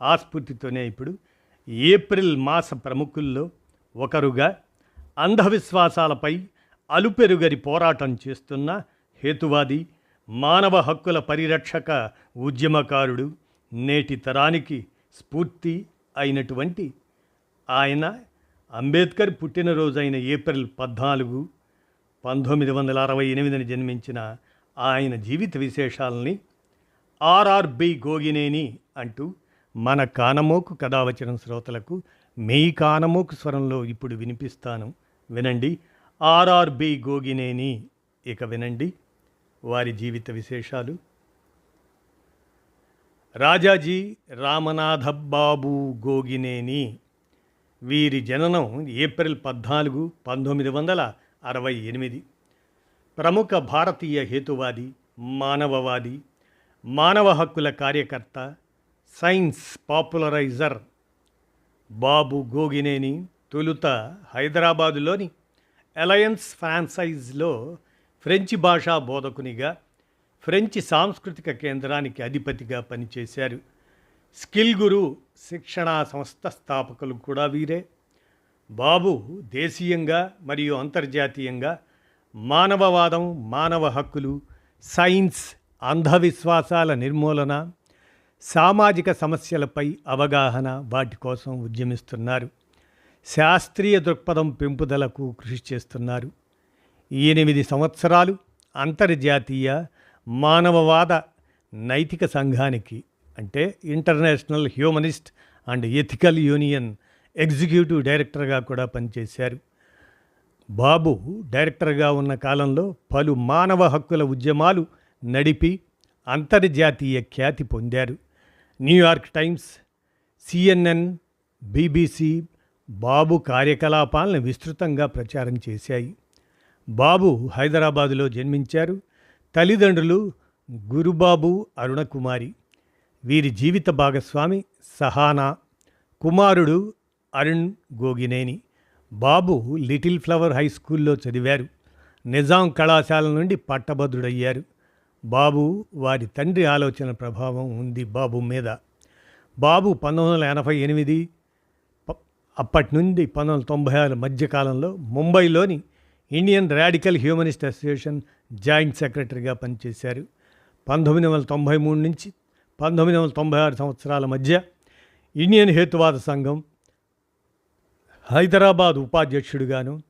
ఆస్ఫూర్తితోనే ఇప్పుడు ఏప్రిల్ మాస ప్రముఖుల్లో ఒకరుగా అంధవిశ్వాసాలపై అలుపెరుగరి పోరాటం చేస్తున్న హేతువాది మానవ హక్కుల పరిరక్షక ఉద్యమకారుడు నేటి తరానికి స్ఫూర్తి అయినటువంటి ఆయన అంబేద్కర్ పుట్టినరోజైన ఏప్రిల్ పద్నాలుగు పంతొమ్మిది వందల అరవై ఎనిమిదిని జన్మించిన ఆయన జీవిత విశేషాలని ఆర్ఆర్బి గోగినేని అంటూ మన కానమోకు కథావచనం శ్రోతలకు మీ కానమోకు స్వరంలో ఇప్పుడు వినిపిస్తాను. వినండి. ఆర్ఆర్బి గోగినేని. ఇక వినండి. వారి జీవిత విశేషాలు. రాజాజీ రామనాథబాబు గోగినేని. వీరి జననం ఏప్రిల్ పద్నాలుగు పంతొమ్మిది వందల అరవై ఎనిమిది. ప్రముఖ భారతీయ హేతువాది మానవవాది మానవ హక్కుల కార్యకర్త సైన్స్ పాపులరైజర్ బాబు గోగినేని తొలుత హైదరాబాదులోని అలయన్స్ ఫ్రాన్సైజ్లో ఫ్రెంచి భాషా బోధకునిగా ఫ్రెంచి సాంస్కృతిక కేంద్రానికి అధిపతిగా పనిచేశారు. స్కిల్ గురు శిక్షణా సంస్థ స్థాపకులు కూడా వీరే. బాబు దేశీయంగా మరియు అంతర్జాతీయంగా మానవవాదం మానవ హక్కులు సైన్స్ అంధవిశ్వాసాల నిర్మూలన సామాజిక సమస్యలపై అవగాహన వాటి కోసం ఉద్యమిస్తున్నారు. శాస్త్రీయ దృక్పథం పెంపుదలకు కృషి చేస్తున్నారు. ఎనిమిది సంవత్సరాలు అంతర్జాతీయ మానవవాద నైతిక సంఘానికి అంటే International Humanist and Ethical Union executive డైరెక్టర్గా కూడా పనిచేశారు. బాబు డైరెక్టర్గా ఉన్న కాలంలో పలు మానవ హక్కుల ఉద్యమాలు నడిపి అంతర్జాతీయ ఖ్యాతి పొందారు. New York Times CNN BBC Babu కార్యకలాపాలను విస్తృతంగా ప్రచారం చేశాయి. బాబు హైదరాబాదులో జన్మించారు. తల్లిదండ్రులు గురుబాబు అరుణకుమారి. వీరి జీవిత భాగస్వామి సహానా. కుమారుడు Arun Gogineni. Babu Little Flower High స్కూల్లో చదివారు. నిజాం కళాశాల నుండి పట్టభద్రుడయ్యారు. బాబు వారి తండ్రి ఆలోచన ప్రభావం ఉంది బాబు మీద. బాబు పంతొమ్మిది వందల ఎనభై ఎనిమిది అప్పటి నుండి పంతొమ్మిది వందల తొంభై ఆరు మధ్యకాలంలో ముంబైలోని Indian Radical Humanist Association joint సెక్రటరీగా పనిచేశారు. పంతొమ్మిది వందల తొంభై మూడు నుంచి పంతొమ్మిది వందల తొంభై ఆరు సంవత్సరాల మధ్య ఇండియన్ హేతువాద సంఘం హైదరాబాద్ ఉపాధ్యక్షుడిగాను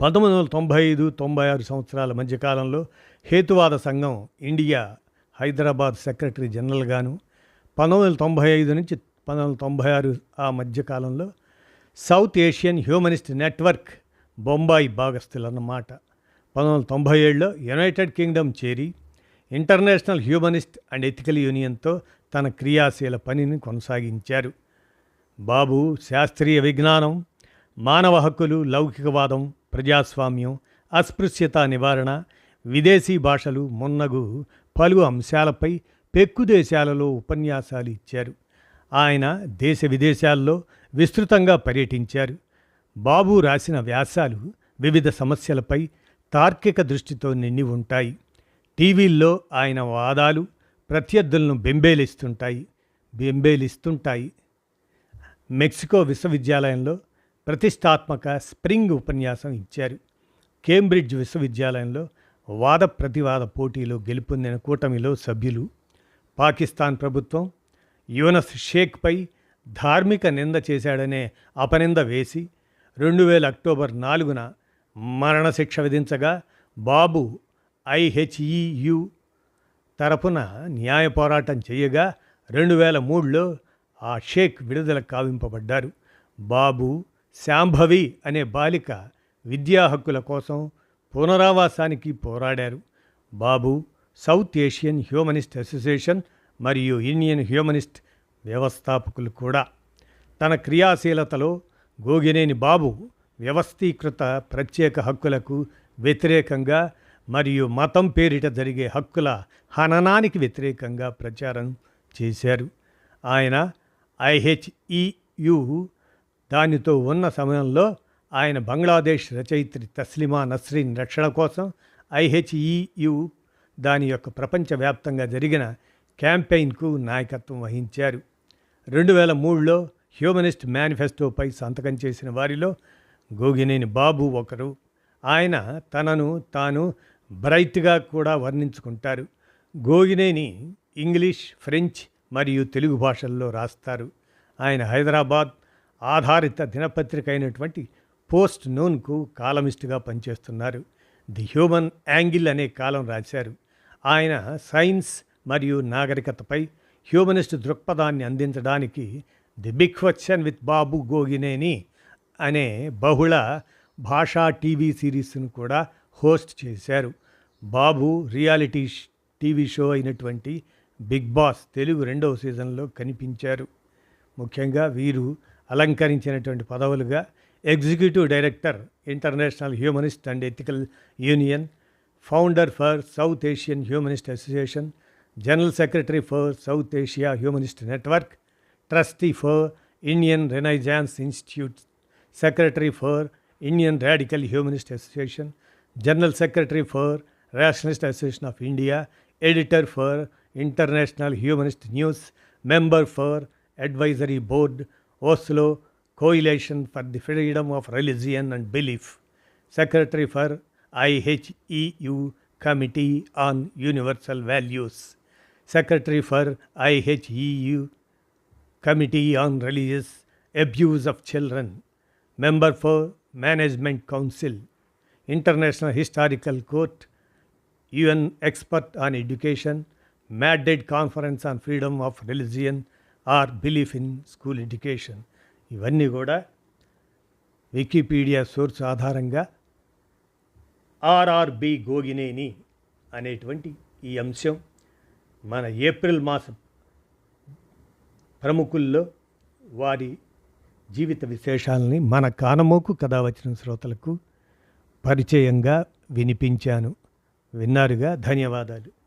పంతొమ్మిది వందల తొంభై ఐదు తొంభై ఆరు సంవత్సరాల మధ్యకాలంలో హేతువాద సంఘం ఇండియా హైదరాబాద్ సెక్రటరీ జనరల్గాను పంతొమ్మిది వందల తొంభై ఐదు నుంచి పంతొమ్మిది వందల తొంభై ఆరు ఆ మధ్యకాలంలో South Asian Humanist Network Bombay భాగస్థులన్నమాట. పంతొమ్మిది వందల తొంభై ఏడులో యునైటెడ్ కింగ్డమ్ చేరి ఇంటర్నేషనల్ హ్యూమనిస్ట్ అండ్ ఎథికల్ యూనియన్తో తన క్రియాశీల పనిని కొనసాగించారు. బాబు శాస్త్రీయ విజ్ఞానం మానవ హక్కులు లౌకికవాదం ప్రజాస్వామ్యం అస్పృశ్యత నివారణ విదేశీ భాషలు మున్నగు పలు అంశాలపై పెక్కు దేశాలలో ఉపన్యాసాలు ఇచ్చారు. ఆయన దేశ విదేశాల్లో విస్తృతంగా పర్యటించారు. బాబు రాసిన వ్యాసాలు వివిధ సమస్యలపై తార్కిక దృష్టితో నిండి ఉంటాయి. టీవీల్లో ఆయన వాదాలు ప్రత్యర్థులను బెంబేలిస్తుంటాయి బెంబేలిస్తుంటాయి. మెక్సికో విశ్వవిద్యాలయంలో ప్రతిష్టాత్మక స్ప్రింగ్ ఉపన్యాసం ఇచ్చారు. కేంబ్రిడ్జ్ విశ్వవిద్యాలయంలో వాద ప్రతివాద పోటీలో గెలుపొందిన కూటమిలో సభ్యులు పాకిస్తాన్ ప్రభుత్వం యూనస్ షేక్పై ధార్మిక నింద చేశాడనే అపనింద వేసి రెండు వేల అక్టోబర్ నాలుగున మరణశిక్ష విధించగా బాబు ఐహెచ్ఈయు తరపున న్యాయ పోరాటం చేయగా రెండు వేల మూడులో ఆ షేక్ విడుదల కావింపబడ్డారు. బాబు శాంభవి అనే బాలిక విద్యా హక్కుల కోసం పునరావాసానికి పోరాడారు. Babu South Asian Humanist Association మరియు ఇండియన్ హ్యూమనిస్ట్ వ్యవస్థాపకులు కూడా. తన క్రియాశీలతలో గోగినేని బాబు వ్యవస్థీకృత ప్రత్యేక హక్కులకు వ్యతిరేకంగా మరియు మతం పేరిట జరిగే హక్కుల హననానికి వ్యతిరేకంగా ప్రచారం చేశారు. ఆయన ఐహెచ్ఈయు దానితో ఉన్న సమయంలో ఆయన బంగ్లాదేశ్ రచయిత్రి తస్లిమా నస్రీన్ రక్షణ కోసం ఐహెచ్ఈయు దాని యొక్క ప్రపంచవ్యాప్తంగా జరిగిన క్యాంపెయిన్కు నాయకత్వం వహించారు. రెండు వేల మూడులో హ్యూమనిస్ట్ మేనిఫెస్టోపై సంతకం చేసిన వారిలో గోగినేని బాబు ఒకరు. ఆయన తనను తాను బ్రైట్గా కూడా వర్ణించుకుంటారు. గోగినేని ఇంగ్లీష్ ఫ్రెంచ్ మరియు తెలుగు భాషల్లో రాస్తారు. ఆయన హైదరాబాద్ ఆధారిత దినపత్రిక అయినటువంటి పోస్ట్ నోన్కు కాలమిస్ట్గా పనిచేస్తున్నారు. ది హ్యూమన్ యాంగిల్ అనే కాలం రాశారు. ఆయన సైన్స్ మరియు నాగరికతపై హ్యూమనిస్ట్ దృక్పథాన్ని అందించడానికి the Big Question with Babu Gogineni అనే బహుళ భాషా టీవీ సిరీస్ను కూడా హోస్ట్ చేశారు. బాబు రియాలిటీ టీవీ షో అయినటువంటి బిగ్ బాస్ తెలుగు రెండవ సీజన్లో కనిపించారు. ముఖ్యంగా వీరు అలంకరించినటువంటి పదవులుగా executive director International Humanist and Ethical Union founder for South Asian Humanist Association general secretary for South Asia Humanist Network trustee for Indian Renaissance Institute secretary for Indian Radical Humanist Association general secretary for Rationalist Association of India editor for International Humanist News member for advisory board Oslo Coalition for the Freedom of Religion and Belief, Secretary for IHEU Committee on Universal Values, Secretary for IHEU Committee on Religious Abuse of Children, Member for Management Council, International Historical Court, UN Expert on Education, Madrid Conference on Freedom of Religion or belief in school education. ఇవన్నీ కూడా Wikipedia source ఆధారంగా RRB Gogineni అనేటువంటి ఈ అంశం మన April మాసం ప్రముఖుల్లో వారి జీవిత విశేషాలని మన కానమోకు కథ వచ్చిన శ్రోతలకు పరిచయంగా వినిపించాను. విన్నారుగా? ధన్యవాదాలు.